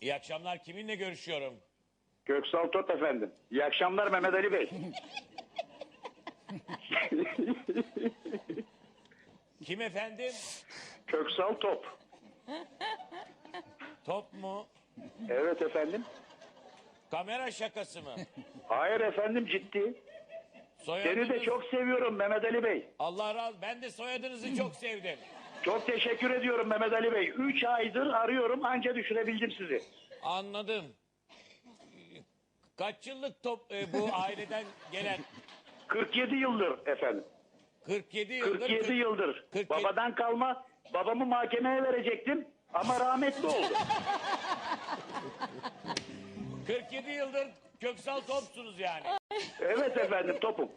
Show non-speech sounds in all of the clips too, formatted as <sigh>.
İyi akşamlar. Kiminle görüşüyorum? Köksal Top efendim. İyi akşamlar Mehmet Ali Bey. <laughs> Kim efendim? Köksal Top. Top mu? Evet efendim. Kamera şakası mı? Hayır efendim ciddi. Soyadınız... Seni de çok seviyorum Mehmet Ali Bey. Allah razı Ben de soyadınızı çok sevdim. Çok teşekkür ediyorum Mehmet Ali Bey. Üç aydır arıyorum anca düşürebildim sizi. Anladım. Kaç yıllık top e, bu <laughs> aileden gelen? 47 yıldır efendim. 47 yıldır. 47 kırk- yıldır. 47 Babadan kalma babamı mahkemeye verecektim ama rahmetli oldu. <laughs> 47 yıldır köksal topsunuz yani. Evet efendim topum.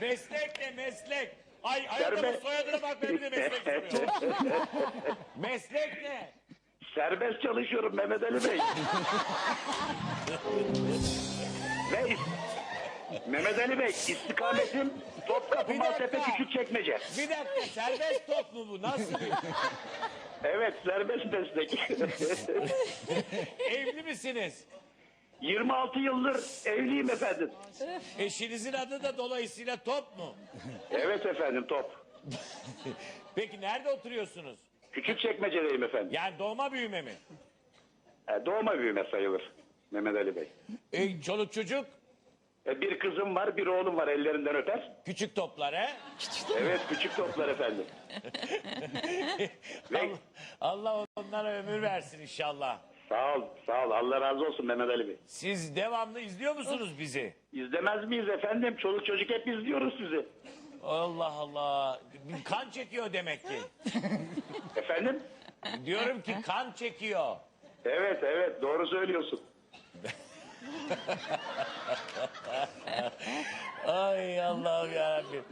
Meslek ne meslek? Ay adamın soyadına bak ben bir de meslek soruyorum. <laughs> meslek ne? Serbest çalışıyorum Mehmet Ali Bey. <laughs> Ve Mehmet Ali Bey istikametim Topkapı Maltepe. Küçükçekmece. Bir dakika serbest top mu bu? Nasıl bir? Evet serbest meslek. <laughs> Evli misiniz? 26 yıldır evliyim efendim. Eşinizin adı da dolayısıyla top mu? Evet efendim top. Peki nerede oturuyorsunuz? Küçükçekmece'deyim efendim. Yani doğma büyüme mi? E, doğma büyüme sayılır Mehmet Ali Bey. E, çoluk çocuk E, bir kızım var bir oğlum var ellerinden öper. küçük toplar he? Evet küçük toplar efendim. <laughs> Ve Allah onlara ömür versin inşallah. sağ ol sağ ol Allah razı olsun Mehmet Ali Bey. Siz devamlı izliyor musunuz bizi? İzlemez miyiz efendim? Çoluk çocuk hep izliyoruz sizi. Allah Allah. Kan çekiyor demek ki. Efendim? Diyorum ki kan çekiyor. Evet evet doğru söylüyorsun. <laughs> Ay Allah'ım yarabbim.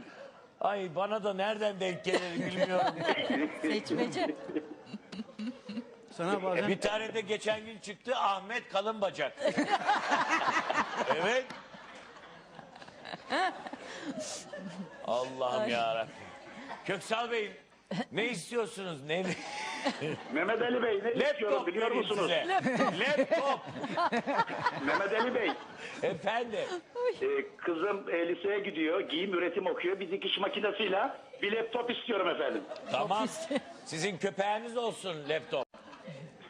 Ay bana da nereden denk gelir bilmiyorum. Seçmece. Sana bazen Bir tane de geçen gün çıktı Ahmet Kalınbacak. <laughs> evet. Allah'ım yarabbim. Köksal Bey ne istiyorsunuz? Ne? <laughs> Mehmet Ali Bey ne istiyorum Laptop biliyor musunuz? size. Laptop. <laughs> Mehmet Ali Bey Efendim. e, kızım e, liseye gidiyor giyim üretim okuyor bir dikiş makinesiyle bir laptop istiyorum efendim. Tamam. Sizin köpeğiniz olsun laptop.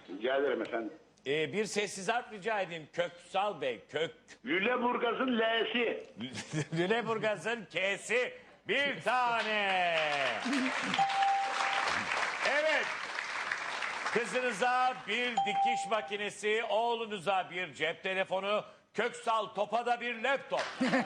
Rica ederim efendim. Ee, bir sessiz harf rica edeyim. Köksal Bey. Kök. Lüleburgaz'ın L'si. <laughs> Lüleburgaz'ın K'si. Bir tane. Kızınıza bir dikiş makinesi, oğlunuza bir cep telefonu, Köksal Top'a da bir laptop. <laughs>